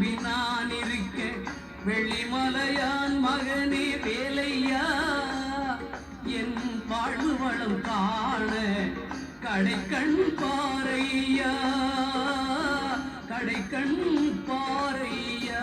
உன்னை நான் இருக்க வெள்ளிமலையான் மகனே வேலையா? என் வாழ்வு காண கடைக்கண் பாறையா? கடைக்கண் பாறையா?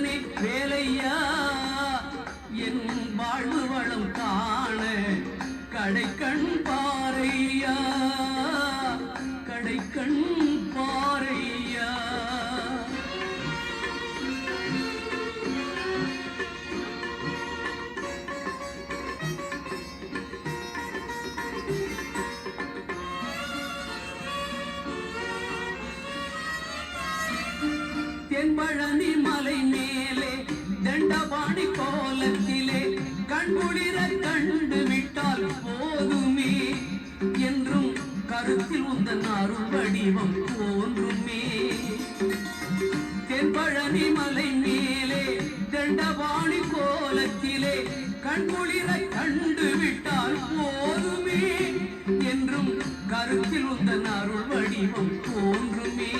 வெள்ளிமலையான் வேலையா? என் வாழ்வு வளம் காண கடைக்கண் பாறையா? கடைக்கண் பாறையா? தென்பழனி மலை மேலே கண்குளிர கண்டு விட்டால் போதுமே என்றும் கருத்தில் உந்தன் அருள் வடிவம் தோன்றுமே.